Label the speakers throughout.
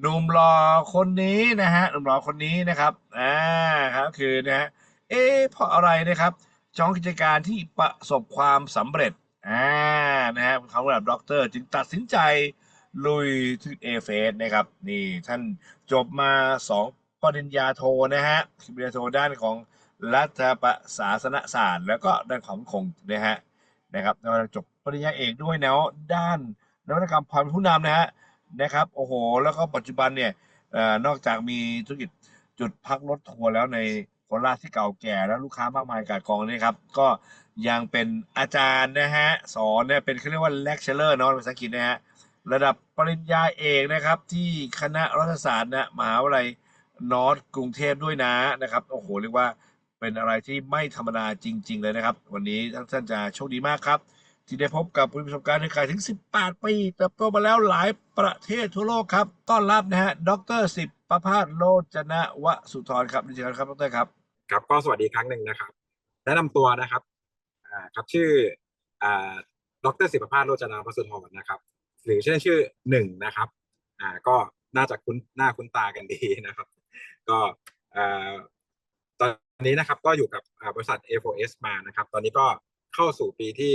Speaker 1: หนุ่มหล่อคนนี้นะฮะหนุ่มหล่อคนนี้นะครับอ่าครับคือนะฮะเอ๊ะเพราะอะไรนะครับจองกิจการที่ประสบความสำเร็จอ่านะฮะเขาระดับด็อกเตอร์จึงตัดสินใจลุยที่เอเฟสนะครับนี่ท่านจบมาสองปริญญาโทนะฮะปริญญาโทด้านของรัฐประศาสนศาสตร์ แล้วก็ด้านความคงนะฮะนะครับแล้วจบปริญญาเอกด้วยแนวด้านนวัตกรรมความผู้นำนะฮะ นะครับโอ้โห แล้วก็ปัจจุบันเนี่ยอนอกจากมีธุรกิจจุดพักรถทัวร์แล้วในโคราชที่เก่าแก่แล้วลูกค้ามากมายกายกองนี่ครับก็ยังเป็นอาจารย์นะฮะสอนเนี่ยเป็นเขาเรียกว่า lecturer เนาะภาษาอังกฤษนะฮะระดับปริญญาเอกนะครับที่คณะรัฐศาสตร์นะมหาวิทยาลัยนอร์ทกรุงเทพด้วยนะนะครับโอ้โหเรียกว่าเป็นอะไรที่ไม่ธรรมดาจริง ๆ เลยนะครับ วันนี้ท่านจะโชคดีมากครับ ที่ได้พบกับผู้มีประสบการณ์ในการถึง 18 ปีเติบโตมาแล้วหลายประเทศทั่วโลกครับ ต้อนรับนะฮะ ดรสิบประภาสโลจนะวสุธรครับดิฉันครับ ดรครับ
Speaker 2: ครับ ก็สวัสดีครั้งหนึ่งนะครับ แนะนำตัวนะครับ อ่า ครับ ชื่อ อ่า ดรศิบประภาสโรจนาพสุธรนะครับ หรือชื่อเล่นชื่อหนึ่งนะครับ อ่า ก็น่าจะคุ้น หน้าคุ้นตากันดีนะครับ ก็อ่าตอนนี้นะครับ ก็อยู่กับบริษัท A4S มานะครับ ตอนนี้ก็เข้าสู่ปีที่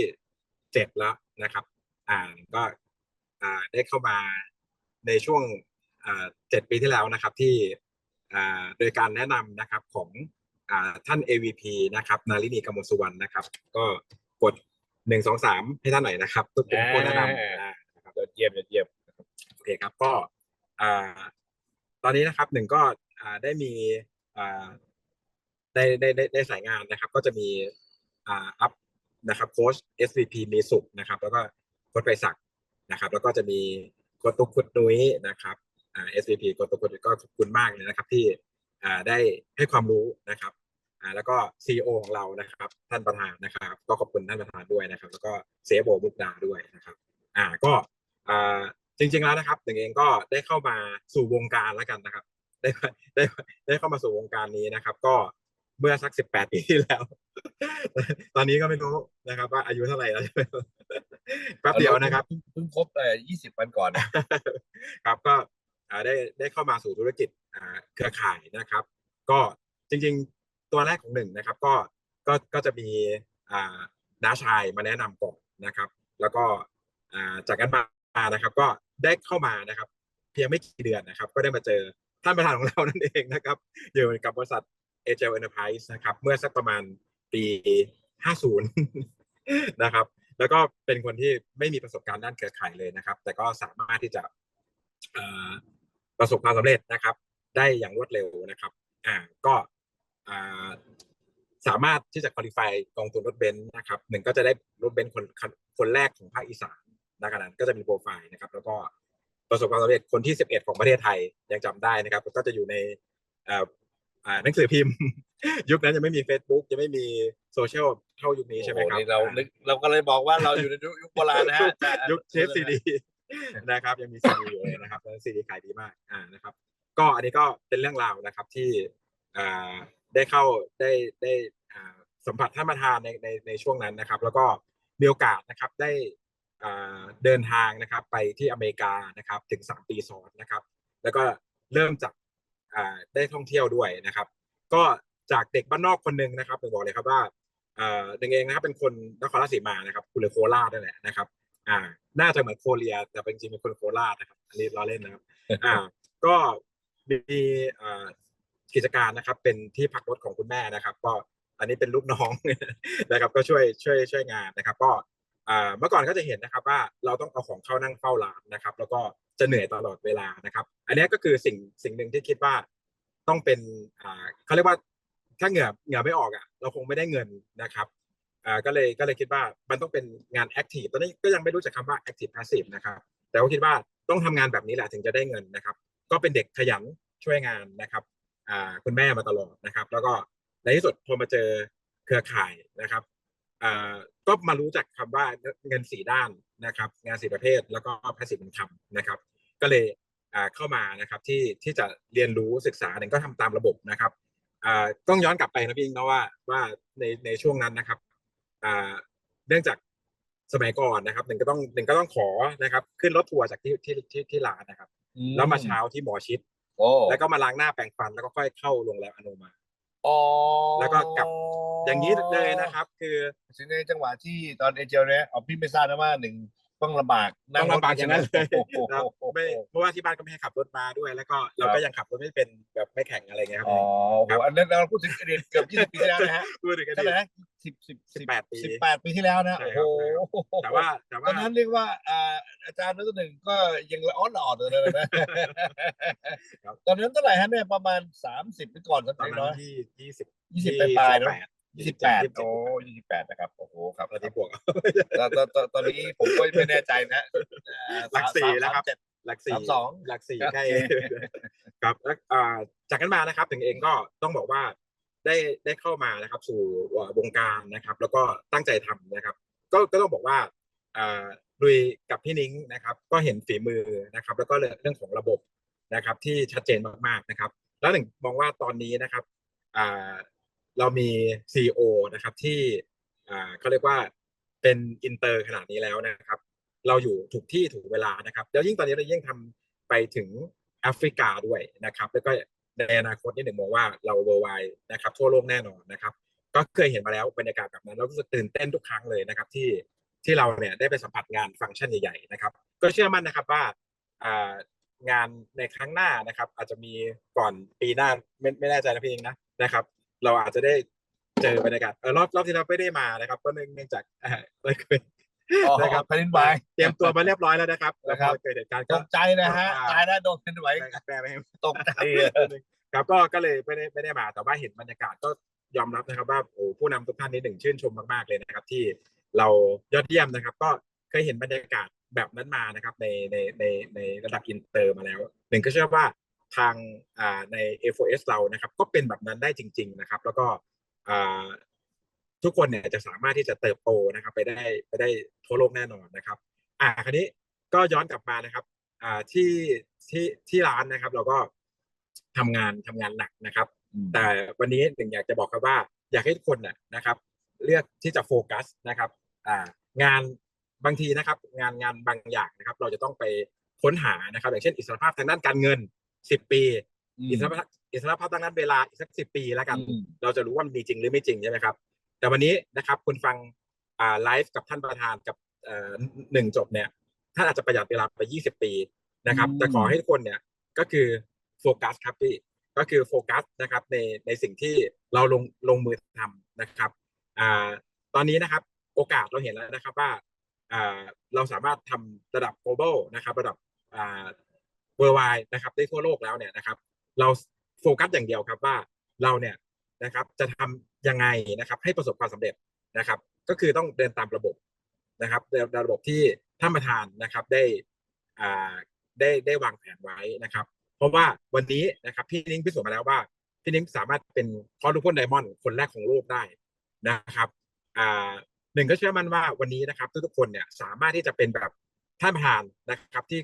Speaker 2: เจ็ดแล้วนะครับ อ่าก็อ่าได้เข้ามาในช่วงอ่าเจ็ดปีที่แล้วนะครับที่อ่าโดยการแนะนำนะครับของอ่าท่าน AVP นะครับ นารินีกมลสุวรรณนะครับ ก็กดหนึ่งสองสามให้ท่านหน่อยนะครับทุกผมคนแนะนำอ่านะครับ
Speaker 1: ยอดเยี่ยมยอดเยี่ยม
Speaker 2: โอเคครับก็อ่าตอนนี้นะครับหนึ่งก็อ่าได้มีอ่าได้ได้ได้ได้สายงานนะครับ ก็จะมีอ่าอัพ นะครับโค้ช SVP มีสุขนะครับ แล้วก็โค้ชไปศักดิ์นะครับ แล้วก็จะมีโค้ชตุ๊กคุดนุ้ยนะครับอ่า SVP โค้ชตุ๊กคุดก็ขอบคุณมากเลยนะครับ ที่อ่าได้ให้ความรู้นะครับอ่าแล้วก็ CEO ของเรานะครับ ท่านประธานนะครับ ก็ขอบคุณท่านประธานด้วยนะครับ แล้วก็เซฟโบมุกดาด้วยนะครับ อ่าก็อ่าจริงๆแล้วนะครับหนึ่งเองก็ได้เข้ามาสู่วงการแล้วกันนะครับ ได้ได้ได้เข้ามาสู่วงการนี้นะครับ ก็เมื่อสักสิบแปดปีที่แล้วตอนนี้ก็ไม่รู้นะครับ ว่าอายุเท่าไหร่แล้วแป๊บเดียวนะครับ
Speaker 1: เพิ่งครบเอ่อ20วันก่อนนะ
Speaker 2: ครับก็อ่าได้ได้เข้ามาสู่ธุรกิจอ่าเครือข่ายนะครับ ก็จริงๆตัวแรกของหนึ่งนะครับ ก็ก็ก็จะมีอ่าน้าชายมาแนะนำก่อนนะครับ แล้วก็อ่าจากนั้นมานะครับ ก็ได้เข้ามานะครับ เพียงไม่กี่เดือนนะครับ ก็ได้มาเจอท่านประธานของเรานั่นเองนะครับอยู่กับบริษัท a g l Enterprise นะครับ เมื่อสักประมาณ ปี 50 นะครับ แล้วก็เป็นคนที่ไม่มีประสบการณ์ด้านเครือข่ายเลยนะครับ แต่ก็สามารถที่จะประสบความสำเร็จนะครับ ได้อย่างรวดเร็วนะครับอ่าก็สามารถที่จะคุริฟายกองทุนรถเบนซ์นะครับหนึ่งก็จะได้รถเบนซ์คนคนแรกของภาคอีสานนะครับนั้นก็จะมีโปรไฟล์นะครับ แล้วก็ประสบความสำเร็จคนที่ 11 ของประเทศไทยยังจำได้นะครับ ก็จะอยู่ใน อ่ออ่าหนังสือพิมพ์ ยุคนั้นยังไม่มี Facebook ยังไม่มีโซเชียลเท่ายุคนี้ใช่ไหมครับ
Speaker 1: โอ้โนี่เรานึกเราก็เลยบอกว่าเราอยู่ในยุคโบราณนะฮะแต่
Speaker 2: ยุคเทปซีดีนะครับยังมีซีดีอยู่เลยนะครับแล้วซีดีขายดีมากอ่านะครับ ก็อันนี้ก็เป็นเรื่องราวนะครับที่อ่าได้เข้าได้ได้อ่าสัมผัสท่านประธานในในในช่วงนั้นนะครับ แล้วก็มีโอกาสนะครับได้อ่าเดินทางนะครับไปที่อเมริกานะครับถึงสามปีซ้อนนะครับ แล้วก็เริ่มจากอ่า ได้ท่องเที่ยวด้วยนะครับ ก็จากเด็กบ้านนอกคนหนึ่งนะครับผมบอกเลยครับว่าเอ่อหนึ่งเองนะครับเป็นคนนครราชสีมานะครับคุณเลยโคราชนั่นแหละนะครับ อ่า น่าจะเหมือนโคเรีย แต่เป็นจริงๆเป็นคนโคราชนะครับอันนี้ล้อเล่นนะครับ อ่า ก็มีกิจการนะครับ เป็นที่พักรถของคุณแม่นะครับ ก็อันนี้เป็นลูกน้องนะครับ ก็ช่วยช่วยช่วยงานนะครับ ก็ เมื่อก่อนก็จะเห็นนะครับว่าเราต้องเอาของเข้านั่งเฝ้าร้านนะครับ แล้วก็จะเหนื่อยตลอดเวลานะครับ อันนี้ก็คือสิ่งสิ่งหนึ่งที่คิดว่าต้องเป็นเขาเรียกว่าถ้าเหงื่อเหงื่อไม่ออกอะเราคงไม่ได้เงินนะครับก็เลยก็เลยคิดว่ามันต้องเป็นงานแอคทีฟตอนนี้ก็ยังไม่รู้จักคำว่าแอคทีฟพาสซีฟนะครับ แต่ว่าคิดว่าต้องทำงานแบบนี้แหละถึงจะได้เงินนะครับ ก็เป็นเด็กขยันช่วยงานนะครับคุณแม่มาตลอดนะครับ แล้วก็ในที่สุดพอมาเจอเครือข่ายนะครับ ก็มารู้จักคำว่าเงินสี่ด้านนะครับ งานสี่ประเภทแล้วก็พาสซีฟอินคัมนะครับ ก็เลยอ่าเข้ามานะครับที่ที่จะเรียนรู้ศึกษาเนี่ยก็ทำตามระบบนะครับอ่าต้องย้อนกลับไปนะพี่อิงเนาะว่าว่าในในช่วงนั้นนะครับอ่าเนื่องจากสมัยก่อนนะครับหนึ่งก็ต้องหนึ่งก็ต้องขอนะครับ ขึ้นรถทัวร์จากที่ที่ที่ที่ร้านนะครับ แล้วมาเช้าที่หมอชิด
Speaker 1: โอ้
Speaker 2: แล้วก็มาล้างหน้าแปรงฟันแล้วก็ค่อยเข้าโรงแรมอโนมา
Speaker 1: อ๋อ
Speaker 2: แล้วก็กลับอย่างนี้เลยนะครับ คือ
Speaker 1: ถึงในจังหวะที่ตอนเอเจลเนี่ยเอาพี่ไม่ทราบนะว่าหนึ่ง ต้องลำบาก
Speaker 2: ต้องลำบากอย่างนั้นเลย
Speaker 1: โอ้โห
Speaker 2: ครับไม่เพราะว่าที่บ้านก็ไม่ให้ขับรถมาด้วย แล้วก็เราก็ยังขับรถไม่เป็นแบบไม่แข่งอะไรเงี้ยครับ
Speaker 1: อ๋อโอ้โหอันนั้นเราพูดถึงอดีตเกือบยี่สิบปีที่แล้วนะฮะ
Speaker 2: พูดถึงกัน
Speaker 1: เท่า
Speaker 2: ดี
Speaker 1: ไหร่นะสิบสิบ
Speaker 2: สิบแปดปี
Speaker 1: สิบแปดปีที่แล้วนะ
Speaker 2: ใช่
Speaker 1: โอ้
Speaker 2: ครับ
Speaker 1: โห
Speaker 2: แต่ว่าแต่
Speaker 1: ต
Speaker 2: ว่า
Speaker 1: อนนั้นเรียกว่าอ่าอาจารย์นักหนึ่งก็ยังละอ่อนละอ่อนเลยนะ
Speaker 2: ครับ
Speaker 1: ตอนนั้นเท่าไหร่ฮะเนี่ยประมาณสามสิบปีก่อนสัก
Speaker 2: ตอน
Speaker 1: เล็ก
Speaker 2: นั้
Speaker 1: น้อนย
Speaker 2: ที่ยี่สิบ
Speaker 1: ยี่สิบปลายๆเนอะ
Speaker 2: ยี่
Speaker 1: ยี่
Speaker 2: สิ
Speaker 1: สิ
Speaker 2: บบแป
Speaker 1: แป
Speaker 2: ด
Speaker 1: ดโอ้ยี่สิบแปดนะครับ โอ้โหครับ
Speaker 2: ตอนนี้บวก
Speaker 1: ตอนตอนตอนตอนนี้ผมก็ไม่แน่ใจนะอ่า
Speaker 2: หลักสี่
Speaker 1: สาม
Speaker 2: แล้วครับ
Speaker 1: สามเจ็ด
Speaker 2: หลักสี่
Speaker 1: สามสอง
Speaker 2: หลักสี่
Speaker 1: โอเค
Speaker 2: ใกล้ครับแล้วอ่าจากนั้นมานะครับ ถึงเองก็ต้องบอกว่าได้ได้เข้ามานะครับ สู่วงการนะครับ แล้วก็ตั้งใจทำนะครับ ก็ก็ต้องบอกว่าอ่าลุยกับพี่นิ้งนะครับ ก็เห็นฝีมือนะครับ แล้วก็เรื่องของระบบนะครับ ที่ชัดเจนมากๆนะครับ แล้วหนึ่งมองว่าตอนนี้นะครับอ่า เรามี CEO นะครับที่เขาเรียกว่าเป็นอินเตอร์ขนาดนี้แล้วนะครับ เราอยู่ถูกที่ถูกเวลานะครับ แล้วยิ่งตอนนี้เรายิ่งทำไปถึงแอฟริกาด้วยนะครับ แล้วก็ในอนาคตนี่หนึ่งมองว่าเราเวอร์ไวนะครับทั่วโลกแน่นอนนะครับ ก็เคยเห็นมาแล้วบรรยากาศแบบนั้นเรารู้สึกตื่นเต้นทุกครั้งเลยนะครับที่ที่เราเนี่ยได้ไปสัมผัสงานฟังก์ชันใหญ่ๆนะครับ ก็เชื่อมั่นนะครับว่าอ่างานในครั้งหน้านะครับ อาจจะมีก่อนปีหน้าไม่ไม่แน่ใจนะพี่เองนะนะครับ เราอาจจะได้เจอบรรยากาศเออรอบรอบที่เราไม่ได้มานะครับ ก็เนื่องเนื่องจากอ่าไม่เคย
Speaker 1: อ๋อ
Speaker 2: นะครับ
Speaker 1: แผ่นดินไหว
Speaker 2: เตรียมตัวมาเรียบร้อยแล้วนะครับแล้ว
Speaker 1: นะ
Speaker 2: พ
Speaker 1: ครั
Speaker 2: อบเกิดเหตุการณ์
Speaker 1: ต
Speaker 2: ก็
Speaker 1: กใจนะฮะ
Speaker 2: อ่า
Speaker 1: ตายแล้วโดนแผ่นดินไหว
Speaker 2: แปลไปให้
Speaker 1: ตกใจ
Speaker 2: ครับก็ก็เลยไม่ได้ไม่ได้มาแต่ว่าเห็นบรรยากาศก็ยอมรับนะครับว่าโอ้ผู้นำทุกท่านนี้หนึ่งชื่นชมมากๆเลยนะครับ ที่เรายอดเยี่ยมนะครับ ก็เคยเห็นบรรยากาศแบบนั้นมานะครับ ในในในในระดับอินเตอร์มาแล้วหนึ่งก็เชื่อว่า ทางอ่าใน A4S เรานะครับก็เป็นแบบนั้นได้จริง ๆนะครับ แล้วก็อ่าทุกคนเนี่ยจะสามารถที่จะเติบโตนะครับ ไปได้ไปได้ทั่วโลกแน่นอนนะครับ อ่าคราวนี้ก็ย้อนกลับมานะครับอ่าที่ที่ที่ร้านนะครับ เราก็ทำงานทำงานหนักนะครับ แต่วันนี้หนึ่งอยากจะบอกครับว่า อยากให้ทุกคนน่ะนะครับ เลือกที่จะโฟกัสนะครับอ่างานบางทีนะครับ งานงานบางอย่างนะครับ เราจะต้องไปค้นหานะครับ อย่างเช่น อิสรภาพทางด้านการเงิน สิบปีอิสรภาพอิสรภาพทางด้านเวลาอีกสักสิบปีแล้วกัน
Speaker 1: อืม
Speaker 2: เราจะรู้ว่ามันมีจริงหรือไม่จริงใช่ไหมครับ แต่วันนี้นะครับคุณฟังอ่าไลฟ์กับท่านประธานกับเอ่อหนึ่งจบเนี่ยท่านอาจจะประหยัดเวลาไปยี่สิบปีนะครับ
Speaker 1: อืม
Speaker 2: แต่ขอให้ทุกคนเนี่ยก็คือโฟกัสครับพี่ก็คือโฟกัสนะครับในในสิ่งที่เราลงลงมือทำนะครับอ่าตอนนี้นะครับโอกาสเราเห็นแล้วนะครับว่าอ่าเราสามารถทำระดับ global นะครับ ระดับอ่า worldwide นะครับได้ทั่วโลกแล้วเนี่ยนะครับ เราโฟกัสอย่างเดียวครับว่าเราเนี่ยนะครับจะทำยังไงนะครับให้ประสบความสำเร็จนะครับ ก็คือต้องเดินตามระบบนะครับเดินตามระบบที่ท่านประธานนะครับได้อ่าได้ได้วางแผนไว้นะครับ เพราะว่าวันนี้นะครับพี่นิ้งพิสูจน์มาแล้วว่าพี่นิ้งสามารถเป็นคอร์ดูพนไดมอนด์คนแรกของโลกได้นะครับอ่าหนึ่งก็เชื่อมั่นว่าวันนี้นะครับทุกๆคนเนี่ยสามารถที่จะเป็นแบบท่านประธานนะครับที่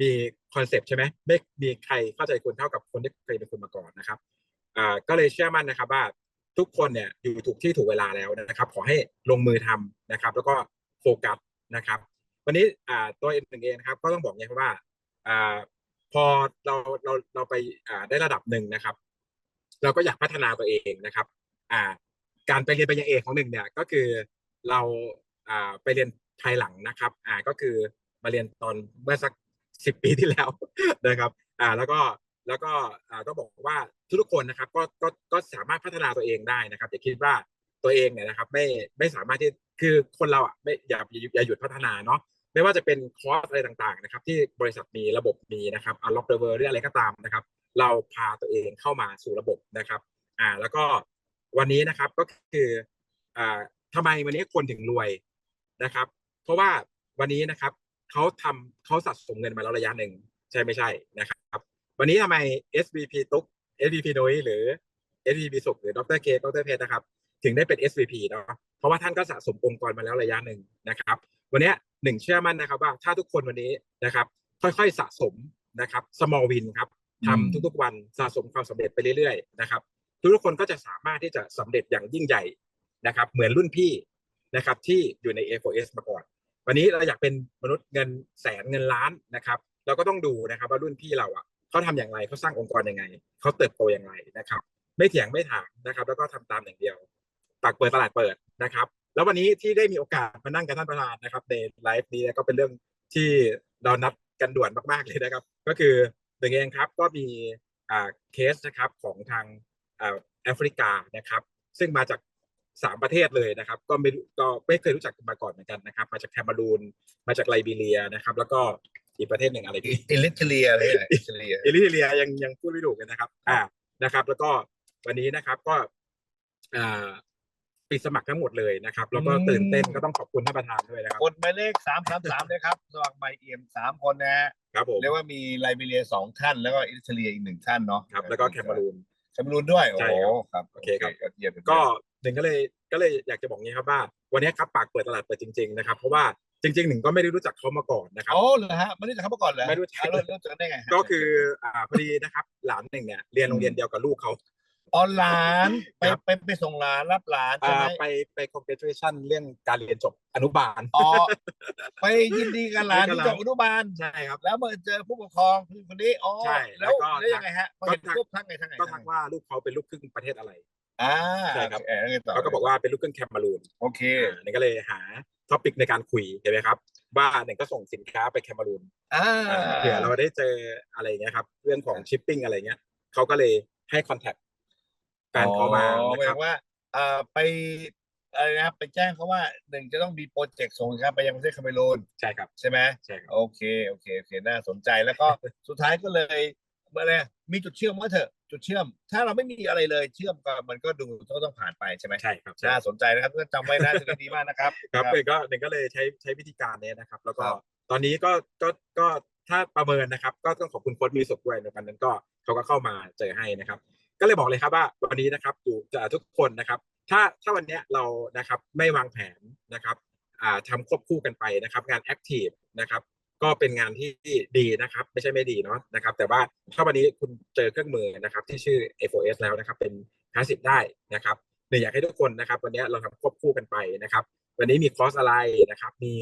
Speaker 2: มีคอนเซปต์ใช่ไหมไม่มีใครเข้าใจคุณเท่ากับคนที่เคยเป็นคุณมาก่อนนะครับอ่าก็เลยเชื่อมั่นนะครับว่าทุกคนเนี่ยอยู่ถูกที่ถูกเวลาแล้วนะครับ ขอให้ลงมือทำนะครับ แล้วก็โฟกัสนะครับ วันนี้อ่าตัวเองเองนะครับ ก็ต้องบอกอย่างนี้ครับว่าอ่าพอเราเราเราไปอ่าได้ระดับหนึ่งนะครับ เราก็อยากพัฒนาตัวเองนะครับอ่าการไปเรียนปริญญาเอกของหนึ่งเนี่ยก็คือเราอ่าไปเรียนภายหลังนะครับอ่าก็คือมาเรียนตอนเมื่อสัก สิบปีที่แล้วนะครับอ่าแล้วก็แล้วก็อ่าต้องบอกว่าทุกคนนะครับก็ก็ก็สามารถพัฒนาตัวเองได้นะครับอย่าคิดว่าตัวเองเนี่ยนะครับไม่ไม่สามารถที่คือคนเราอะไม่อย่าอย่าหยุดพัฒนาเนาะไม่ว่าจะเป็นคอร์สอะไรต่างๆนะครับที่บริษัทมีระบบมีนะครับ unlock the world หรืออะไรก็ตามนะครับ เราพาตัวเองเข้ามาสู่ระบบนะครับอ่าแล้วก็วันนี้นะครับก็คืออ่าทำไมวันนี้คนถึงรวยนะครับ เพราะว่าวันนี้นะครับ เขาทำเขาสะสมเงินมาแล้วระยะหนึ่งใช่ไม่ใช่นะครับ วันนี้ทำไม SVP ตุ๊ก SVP นุ้ยหรือ SVP สุขหรือดรเคดรเพชรนะครับ ถึงได้เป็น SVP เนาะเพราะว่าท่านก็สะสมองค์กรมาแล้วระยะหนึ่งนะครับ วันเนี้ยหนึ่งเชื่อมั่นนะครับว่าถ้าทุกคนวันนี้นะครับ ค่อยๆสะสมนะครับ small win ครับทำทุกๆวันสะสมความสำเร็จไปเรื่อยๆนะครับทุกๆคนก็จะสามารถที่จะสำเร็จอย่างยิ่งใหญ่นะครับ เหมือนรุ่นพี่นะครับที่อยู่ใน A4S มาก่อน วันนี้เราอยากเป็นมนุษย์เงินแสนเงินล้านนะครับเราก็ต้องดูนะครับว่ารุ่นพี่เราอะเขาทำอย่างไรเขาสร้างองค์กรยังไงเขาเติบโตอย่างไรนะครับ ไม่เถียงไม่ถามนะครับ แล้วก็ทำตามอย่างเดียวปากเปิดตลาดเปิดนะครับ แล้ววันนี้ที่ได้มีโอกาสมานั่งกับท่านประธานนะครับในไลฟ์นี้ก็เป็นเรื่องที่เรานัดกันด่วนมากๆเลยนะครับ ก็คือหนึ่งเองครับก็มีเคสนะครับของทางแอฟริกานะครับ ซึ่งมาจาก สามประเทศเลยนะครับ ก็ไม่รู้ก็ไม่เคยรู้จักกันมาก่อนเหมือนกันนะครับ มาจากแคนารูนมาจากไลบีเรียนะครับ แล้วก็อีกประเทศหนึ่งอะไรที่
Speaker 1: อิลิเทเลียอะไรเนี่ยอิลิเทเลีย
Speaker 2: อิลิเลียยังยังพูดไม่ถูกเลยนะครับ อ่านะครับ แล้วก็วันนี้นะครับก็อ่าปิดสมัครทั้งหมดเลยนะครับ แล้วก็
Speaker 1: อืม
Speaker 2: ตื่นเต้นก็ต้องขอบคุณท่านประธานด้วยนะครับ
Speaker 1: กดหมายเลขสามสามสามเลยครับสมัครใหม่เอี่ยมสามคนนะฮะ
Speaker 2: ครับผม
Speaker 1: เรียกว่ามีไลบีเรียสองท่านแล้วก็อิตาเลียอีกหนึ่งท่านเนาะ
Speaker 2: ครับแล้วก็แคนารูน
Speaker 1: แคนารูนด้วยโอ้
Speaker 2: ใช่
Speaker 1: โห
Speaker 2: ครับ
Speaker 1: ครับ
Speaker 2: โอเคครับ
Speaker 1: ยอดเยี่ยม
Speaker 2: ก็หนึ่งก็เลยก็เลยอยากจะบอกงี้ครับว่า วันนี้ครับปากเปิดตลาดเปิดจริง ๆนะครับ เพราะว่าจริงๆหนึ่งก็ไม่ได้รู้จักเขามาก่อนนะครับ
Speaker 1: โอ้เหรอฮะไม่ได้จักเขามาก่อนเหรอ
Speaker 2: ไม่รู้จัก
Speaker 1: อะรู้รู้จักได้ไงฮะ
Speaker 2: ก็คืออ่าพอดีนะครับหลานหนึ่งเนี่ยเรียนโรงเรียนเดียวกับลูกเขา
Speaker 1: ออนไลน์ไป
Speaker 2: ครับ
Speaker 1: ไปไปส่งหลานรับหลานใช่
Speaker 2: อ่า
Speaker 1: ไหม
Speaker 2: ไปไป congratulation เรื่องการเรียนจบอนุบาล
Speaker 1: อ๋อไปยินดีกับหลานที่จบอนุบาล
Speaker 2: ใช่ครับ
Speaker 1: แล้วมาเจอผู้ปกครองคือคนนี้อ๋อ
Speaker 2: ใช่
Speaker 1: แล้ว
Speaker 2: แล้วก็
Speaker 1: แล้วยังไงฮะพอเห็น
Speaker 2: ก็ทัก
Speaker 1: ปุ๊บทักไงทักไง
Speaker 2: ก็ทักว่าลูกเขาเป็นลูกครึ่งประเทศอะไร
Speaker 1: อ่า
Speaker 2: ใช่ครับ
Speaker 1: เออแล้วไงต่อ
Speaker 2: เขาก็บอกว่าเป็นลูกครึ่งแคนารูน
Speaker 1: โอเค
Speaker 2: อ่านี่ก็เลยหาท็อปิกในการคุยเห็นไหมครับว่าหนึ่งก็ส่งสินค้าไปแคนารูน
Speaker 1: อ่า
Speaker 2: อ่าเผื่อเราได้เจออะไรอย่างเงี้ยครับ เรื่องของชิปปิ้งอะไรเงี้ยเขาก็เลยให้คอนแทคการเข้ามา
Speaker 1: อ๋อห
Speaker 2: นะ
Speaker 1: มาย
Speaker 2: ครั
Speaker 1: ถึ
Speaker 2: บ
Speaker 1: งว่าอ่าไปอะไรนะครับไปแจ้งเขาว่าหนึ่งจะต้องมีโปรเจกต์ส่งสินค้าไปยังประเทศคาเมรูน
Speaker 2: ใช่ครับ
Speaker 1: ใช่ไหม
Speaker 2: ใช่ครับ
Speaker 1: โอเคโอเคโอเคน่าสนใจแล้วก็สุดท้ายก็เลยอะไรมีจุดเชื่อมก็เถอะ จุดเชื่อม ถ้าเราไม่มีอะไรเลยเชื่อมก็มันก็ดูก็ต้องผ่านไปใช่ไหม
Speaker 2: ใช่ครับใช่
Speaker 1: น่าสนใจนะครับก็จำไว้นะจะดีมากนะครับ
Speaker 2: ครับเลยก็หนึ่งก็เลยใช้ใช้วิธีการเนี้ยนะครับ แล้วก็
Speaker 1: ครับ
Speaker 2: ตอนนี้ก็ก็ก็ถ้าประเมินนะครับ ก็ต้องขอบคุณโค้ดมีสุขด้วยในวันนั้นก็เขาก็เข้ามาเจอให้นะครับ ก็เลยบอกเลยครับว่าวันนี้นะครับอยู่จะทุกคนนะครับ ถ้าถ้าวันเนี้ยเรานะครับไม่วางแผนนะครับอ่าทำควบคู่กันไปนะครับ งานแอคทีฟนะครับ ก็เป็นงานที่ดีนะครับ ไม่ใช่ไม่ดีเนาะนะครับ แต่ว่าถ้าวันนี้คุณเจอเครื่องมือนะครับ ที่ชื่อ A4S แล้วนะครับ เป็น 50 ได้นะครับหนึ่งอยากให้ทุกคนนะครับ วันนี้เราทำควบคู่กันไปนะครับ วันนี้มีคอร์สอะไรนะครับ มี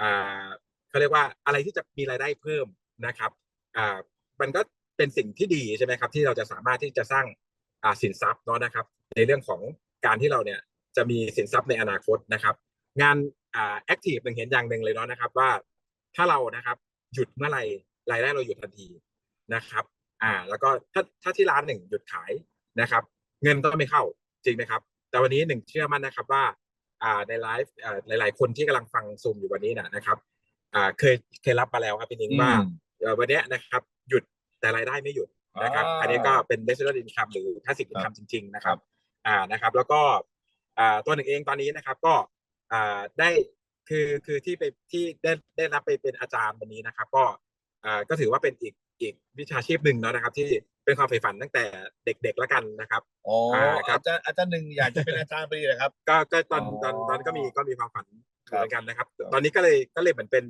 Speaker 2: อ่าเขาเรียกว่าอะไรที่จะมีรายได้เพิ่มนะครับอ่ามันก็เป็นสิ่งที่ดีใช่ไหมครับ ที่เราจะสามารถที่จะสร้างอ่าสินทรัพย์เนาะนะครับ ในเรื่องของการที่เราเนี่ยจะมีสินทรัพย์ในอนาคตนะครับ งานอ่าแอคทีฟหนึ่งเห็นอย่างหนึ่งเลยเนาะนะครับว่า ถ้าเรานะครับ หยุดเมื่อไหร่รายได้เราหยุดทันทีนะครับ อ่า แล้วก็ถ้าถ้าที่ร้านหนึ่งหยุดขายนะครับ เงินก็ไม่เข้าจริงไหมครับ แต่วันนี้หนึ่งเชื่อมั่นนะครับว่า อ่าในไลฟ์อ่าหลาย ๆ คนที่กำลังฟังซูมอยู่วันนี้นะนะครับ อ่าเคยเคยรับมาแล้วครับพี่นิ้งว่า
Speaker 1: อืม
Speaker 2: เอ่อวันเนี้ยนะครับ หยุดแต่รายได้ไม่หยุดนะครับ
Speaker 1: อ่า
Speaker 2: อันนี้ก็เป็น residual income หรือ passive
Speaker 1: ครับ
Speaker 2: income จริง ๆ นะครับ อ่านะครับ แล้วก็อ่าตัวหนึ่งเองตอนนี้นะครับ ก็อ่าได้ คือคือที่ไปที่ได้ได้รับไปเป็นอาจารย์วันนี้นะครับ ก็อ่าก็ถือว่าเป็นอีกอีกวิชาชีพหนึ่งเนาะนะครับ ที่เป็นความใฝ่ฝันตั้งแต่เด็กๆแล้วกันนะครับ
Speaker 1: อ๋อ
Speaker 2: อ่าครับ
Speaker 1: อาจารย์อาจารย์หนึ่งอยากจะเป็นอาจารย์พอดีเลยครับ
Speaker 2: ก็ก็ตอน
Speaker 1: อ๋อ
Speaker 2: ตอนตอนนก็มีก็มีความฝัน
Speaker 1: ครับ
Speaker 2: เหมือนกันนะครับ
Speaker 1: ครับ
Speaker 2: ตอนนี้ก็เลยก็เลยเหมือนเป็น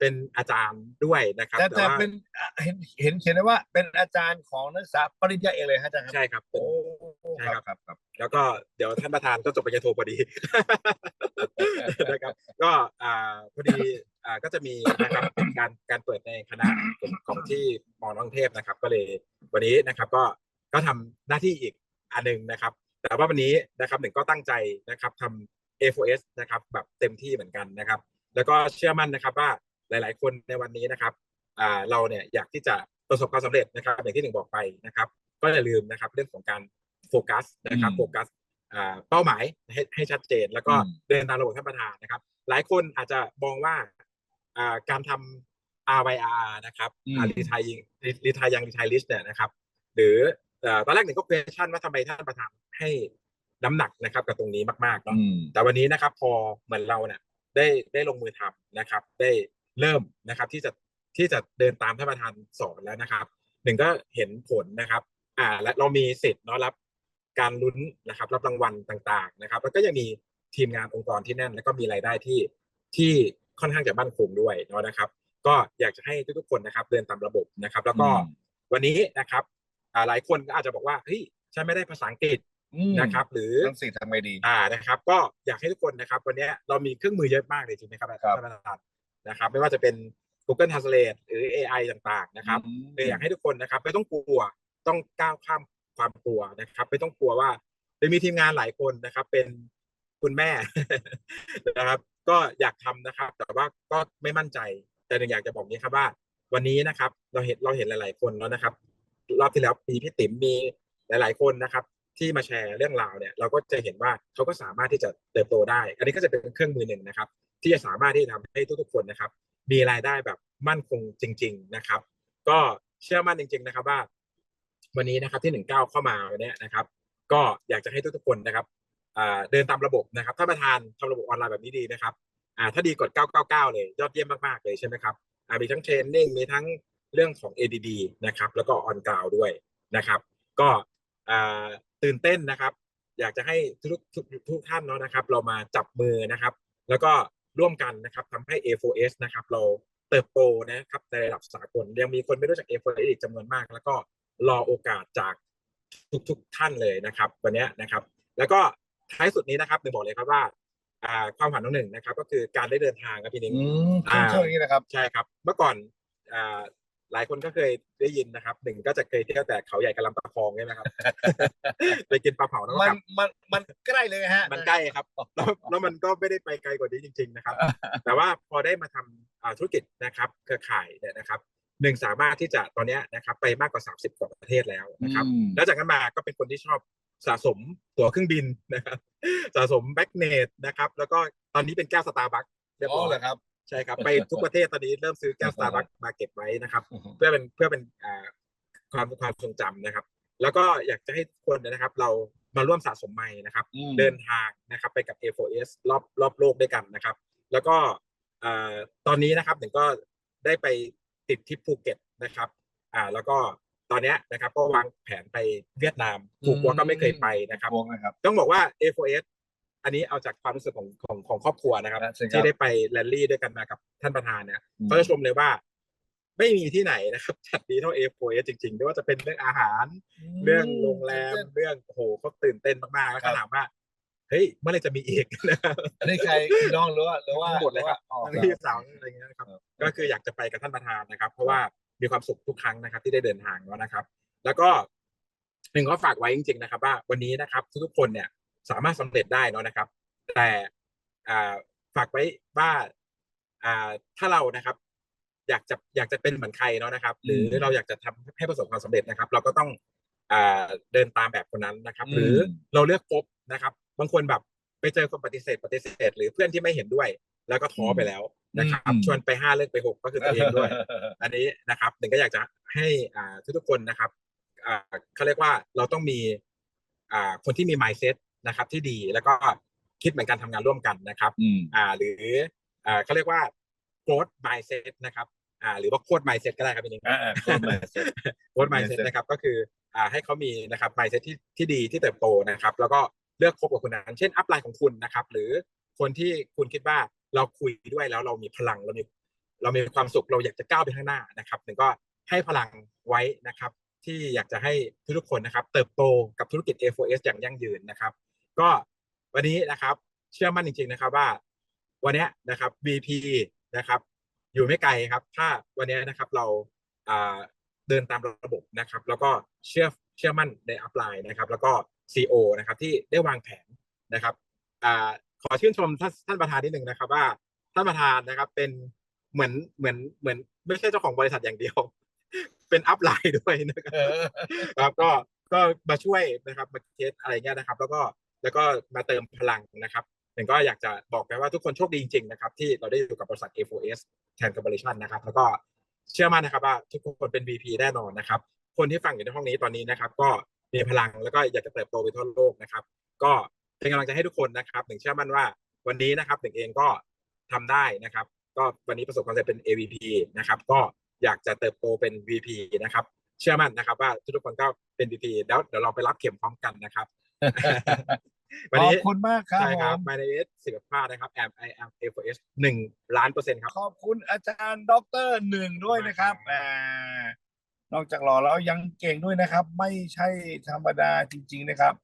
Speaker 2: เป็นอาจารย์ด้วยนะครับ
Speaker 1: แต่แต่
Speaker 2: ว่า
Speaker 1: เป็นอะเห็นเห็นเขียนไว้ว่าเป็นอาจารย์ของนักศึกษาปริญญาเอกเลยฮะอาจารย์ครับ
Speaker 2: ใช่ครับ
Speaker 1: โอ้
Speaker 2: ใช่
Speaker 1: ค
Speaker 2: ครั
Speaker 1: รับบครับครับ
Speaker 2: แล้วก็เดี๋ยวท่านประธานก็จบปริญญาโทพอดี นะครับ ก็อ่าพอ ดีอ่าก็จะมีนะครับการการเปิดในคณะของที่มอกรุงเทพนะครับ ก็เลยวันนี้นะครับก็ก็ทำหน้าที่อีกอันหนึ่งนะครับ แต่ว่าวันนี้นะครับหนึ่งก็ตั้งใจนะครับทำ A4S นะครับแบบเต็มที่เหมือนกันนะครับ แล้วก็เชื่อมั่นนะครับว่าหลาย ๆ คนในวันนี้นะครับอ่าเราเนี่ยอยากที่จะประสบความสำเร็จนะครับอย่างที่หนึ่งบอกไปนะครับ ก็อย่าลืมนะครับเรื่องของการโฟกัสนะครับ
Speaker 1: อืม
Speaker 2: โฟกัสอ่าเป้าหมายให้ให้ชัดเจน แล้วก็
Speaker 1: อืม
Speaker 2: เดินตามระบบท่านประธานนะครับ หลายคนอาจจะมองว่าอ่าการทำ RYR นะครับ
Speaker 1: อืม
Speaker 2: รีทายรีทายยังรีทายลิสเนี่ยนะครับ หรือเอ่อตอนแรกหนึ่งก็ question ว่าทำไมท่านประธานให้น้ำหนักนะครับกับตรงนี้มากๆเนาะ
Speaker 1: อืม
Speaker 2: แต่วันนี้นะครับพอเหมือนเราเนี่ยได้ได้ลงมือทำนะครับ ได้เริ่มนะครับที่จะที่จะเดินตามท่านประธานสอนแล้วนะครับหนึ่งก็เห็นผลนะครับ อ่าและเรามีสิทธิ์เนาะรับการลุ้นนะครับ รับรางวัลต่างๆนะครับ แล้วก็ยังมี ทีมงานองค์กรที่แน่น แล้วก็มีรายได้ที่ที่ค่อนข้างจะมั่นคงด้วยเนาะนะครับ ก็อยากจะให้ทุกๆคนนะครับเดินตามระบบนะครับ แล้วก็
Speaker 1: อืม
Speaker 2: วันนี้นะครับอ่าหลายคนก็อาจจะบอกว่าเฮ้ยฉันไม่ได้ภาษาอังกฤษ
Speaker 1: อืม
Speaker 2: นะครับ หรือ
Speaker 1: ทั้งสี่ทำไงดี
Speaker 2: อ่านะครับ ก็อยากให้ทุกคนนะครับ วันนี้เรามีเครื่องมือเยอะมากเลยจริงไหมครับ
Speaker 1: ครับ
Speaker 2: ท่านประธานนะครับ ไม่ว่าจะเป็น Google Translate หรือ AI ต่างๆนะครับ
Speaker 1: อืม
Speaker 2: เลยอยากให้ทุกคนนะครับไม่ต้องกลัวต้องก้าวข้ามความกลัวนะครับ ไม่ต้องกลัวว่าจะมีทีมงานหลายคนนะครับ เป็น คุณแม่นะครับ ก็อยากทำนะครับ แต่ว่าก็ไม่มั่นใจ แต่หนึ่งอยากจะบอกนี้ครับว่า วันนี้นะครับ เราเห็นเราเห็นหลาย ๆ คนแล้วนะครับ รอบที่แล้วมีพี่ติ๋มมีหลาย ๆ คนนะครับ ที่มาแชร์เรื่องราวเนี่ย เราก็จะเห็นว่าเขาก็สามารถที่จะเติบโตได้ อันนี้ก็จะเป็นเครื่องมือหนึ่งนะครับ ที่จะสามารถที่จะทำให้ทุก ๆ คนนะครับ มีรายได้แบบมั่นคงจริง ๆ นะครับ ก็เชื่อมั่นจริง ๆ นะครับว่า วันนี้นะครับที่หนึ่งเก้าเข้ามาวันเนี้ยนะครับ ก็อยากจะให้ทุกๆคนนะครับ เดินตามระบบนะครับถ้านประธานทำระบบออนไลน์แบบนี้ดีนะครับถ้าดีกด 999 เลย ยอดเยี่ยมมากๆเลยใช่ไหมครับมีทั้งเทรนนิ่งมีทั้งเรื่องของ ADD นะครับแล้วก็ออนกราวด้วยนะครับ ก็ตื่นเต้นนะครับ อยากจะให้ทุกทุกทุกท่านเนาะนะครับ เรามาจับมือนะครับ แล้วก็ร่วมกันนะครับทำให้ A4S นะครับ เราเติบโตนะครับในระดับสากลยังมีคนไม่รู้จัก A4S อีกจำนวนมาก แล้วก็รอโอกาสจากทุกๆท่านเลยนะครับ วันนี้นะครับ แล้วก็ ท้ายสุดนี้นะครับหนึ่งบอกเลยครับว่าอ่าความฝันของหนึ่งนะครับ ก็คือการได้เดินทางครับพี่นิ้ง
Speaker 1: อืม
Speaker 2: อ่า
Speaker 1: ช่วงนี้นะครับ
Speaker 2: ใช่ครับ เมื่อก่อนอ่าหลายคนก็เคยได้ยินนะครับหนึ่งก็จะเคยเที่ยวแต่เขาใหญ่กะลำตะคองใช่ไหมครับไปกินปลาเผาแล้วก็
Speaker 1: มัน
Speaker 2: กลับ
Speaker 1: มันมันใกล้เลยฮะ
Speaker 2: มันใกล้ครับแล้วแล้วมันก็ไม่ได้ไปไกลกว่านี้จริง ๆนะครับ แต่ว่าพอได้มาทำอ่าธุรกิจนะครับเครือข่ายเนี่ยนะครับหนึ่งสามารถที่จะตอนเนี้ยนะครับไปมากกว่า 30กว่าประเทศแล้วนะครับ
Speaker 1: อืม
Speaker 2: แล้วจากนั้นมาก็เป็นคนที่ชอบ สะสมตั๋วเครื่องบินนะครับสะสมแบ็กเนตนะครับ แล้วก็ตอนนี้เป็นแก้วสตาร์บัคเรียบ
Speaker 1: อ๋
Speaker 2: ร้
Speaker 1: อ
Speaker 2: อย
Speaker 1: เหรอครับ
Speaker 2: ใช่ครับไปทุกประเทศตอนนี้เริ่มซื้อแก้วสตาร์บัคมาเก็บไว้นะครับ เพื่อเป็นเพื่อเป็นอ่าความความทรงจำนะครับ แล้วก็อยากจะให้ทุกคนนะครับ เรามาร่วมสะสมไม้นะครับ
Speaker 1: อืม
Speaker 2: เดินทางนะครับ ไปกับ A4S รอบรอบโลกด้วยกันนะครับ แล้วก็อ่าตอนนี้นะครับหนึ่งก็ได้ไปติดทริปภูเก็ตนะครับอ่าแล้วก็ ตอนเนี้ยนะครับก็วางแผนไปเวียดนามผูกวัวก็ไม่เคยไปนะครับ
Speaker 1: วงนะครับ
Speaker 2: ต้องบอกว่า A4S อันนี้เอาจากความรู้สึกของของของครอบครัวนะครับ
Speaker 1: อะเชิญครับ
Speaker 2: ที่ได้ไปแรลลี่ด้วยกันมากับท่านประธานเนี่ย
Speaker 1: อืม
Speaker 2: เขาจะชมเลยว่า ไม่มีที่ไหนนะครับจัดดีเท่า A4S จริงๆไม่ว่าจะเป็นเรื่องอาหาร เรื่องโรงแรมเรื่องโอ้โหเขาตื่นเต้นมากๆแล้ว
Speaker 1: ครั
Speaker 2: ก็
Speaker 1: บ
Speaker 2: ถามว่าเฮ้ยเมื่อไหรจะมีอีกนะครับ
Speaker 1: อันนี้ใครพี่น้องหรือว่าหรือว่า
Speaker 2: ทั้งหมดเลยครับ
Speaker 1: อ๋อ
Speaker 2: ทั้งพี่สาวอะไรอย่างเงี้ยนะครับ ก็คืออยากจะไปกับท่านประธานนะครับ เพราะว่า มีความสุขทุกครั้งนะครับ ที่ได้เดินทางแล้วนะครับ แล้วก็หนึ่งก็ฝากไว้จริง ๆ นะครับ ว่าวันนี้นะครับทุกๆคนเนี่ยสามารถสำเร็จได้เนอะนะครับ แต่อ่าฝากไว้ว่าอ่าถ้าเรานะครับอยากจะอยากจะเป็นเหมือนใครเนาะนะครับ หรือเราอยากจะทำให้ประสบความสำเร็จนะครับ เราก็ต้องอ่าเดินตามแบบคนนั้นนะครับ หรือเราเลือกคบนะครับ บางคนแบบไปเจอคนปฏิเสธปฏิเสธ หรือเพื่อนที่ไม่เห็นด้วย แล้วก็ท้อไปแล้วนะครับชวนไปห้าเลิกไปหกก็คือตัวเองด้วย อันนี้นะครับหนึ่งก็อยากจะให้อ่าทุกๆคนนะครับอ่าเขาเรียกว่าเราต้องมีอ่าคนที่มี mindset นะครับที่ดีแล้วก็คิดเหมือนกันทำงานร่วมกันนะครับ
Speaker 1: อืม
Speaker 2: อ่าหรืออ่าเขาเรียกว่า growth mindset นะครับอ่าหรือว่าโค้ด mindset ก็ได้ครับพี่นิ้ง
Speaker 1: อ่าๆ growth mindset
Speaker 2: โค้ด mindset นะครับก็คืออ่าให้เขามีนะครับ mindset ที่ที่ดีที่เติบโตนะครับ แล้วก็เลือกคบกับคนนั้น เช่นอัพไลน์ของคุณนะครับ หรือคนที่คุณคิดว่า เราคุยด้วยแล้วเรามีพลังเรามีเรามีความสุขเราอยากจะก้าวไปข้างหน้านะครับหนึ่งก็ให้พลังไว้นะครับ ที่อยากจะให้ทุกคนนะครับ เติบโตกับธุรกิจ A4S อย่างยั่งยืนนะครับ ก็วันนี้นะครับ เชื่อมั่นจริง ๆนะครับว่า วันนี้นะครับ VP นะครับ อยู่ไม่ไกลครับ ถ้าวันนี้นะครับเราเดินตามระบบนะครับ แล้วก็เชื่อเชื่อมั่นในอัพไลน์นะครับ แล้วก็ CO นะครับที่ได้วางแผนนะครับ ขอชื่นชมท่านท่านประธานนิดหนึ่งนะครับว่าท่านประธานนะครับ เป็นเหมือนเหมือนเหมือน ไม่ใช่เจ้าของบริษัทอย่างเดียว เป็นอัพไลน์ด้วยนะครับ
Speaker 1: เออ
Speaker 2: ครับก็ก็มาช่วยนะครับมาเคสอะไรเงี้ยนะครับ แล้วก็แล้วก็มาเติมพลังนะครับหนึ่งก็อยากจะบอกไปว่าทุกคนโชคดีจริงๆนะครับ ที่เราได้อยู่กับบริษัท A4S แทน Corporation นะครับ แล้วก็เชื่อมั่นนะครับว่าทุกคนเป็น VP แน่นอนนะครับ คนที่ฟังอยู่ในห้องนี้ตอนนี้นะครับ ก็มีพลังแล้วก็อยากจะเติบโตไปทั่วโลกนะครับ ก็ เป็นกำลังใจให้ทุกคนนะครับหนึ่งเชื่อมั่นว่าวันนี้นะครับหนึ่งเองก็ทำได้นะครับ ก็วันนี้ประสบความสำเร็จเป็น AVP นะครับก็อยากจะเติบโตเป็น VP นะครับ เชื่อมั่นนะครับ ว่าทุกๆคนก็เป็น VP แล้วเดี๋ยวเราไปรับเข็มพร้อมกันนะครับวัน
Speaker 1: ขอบ
Speaker 2: นี้
Speaker 1: คุณมากครับ
Speaker 2: ใช่ครับ
Speaker 1: ผม
Speaker 2: My name is สิบภานะครับ am I am A4S หนึ่งล้านเปอร์เซ็นต์ครับ
Speaker 1: ขอบคุณอาจารย์ด็อกเตอร์หนึ่งด้วยนะครับอ่านอกจากหล่อแล้วยังเก่งด้วยนะครับ ไม่ใช่ธรรมดาจริง ๆ นะครับ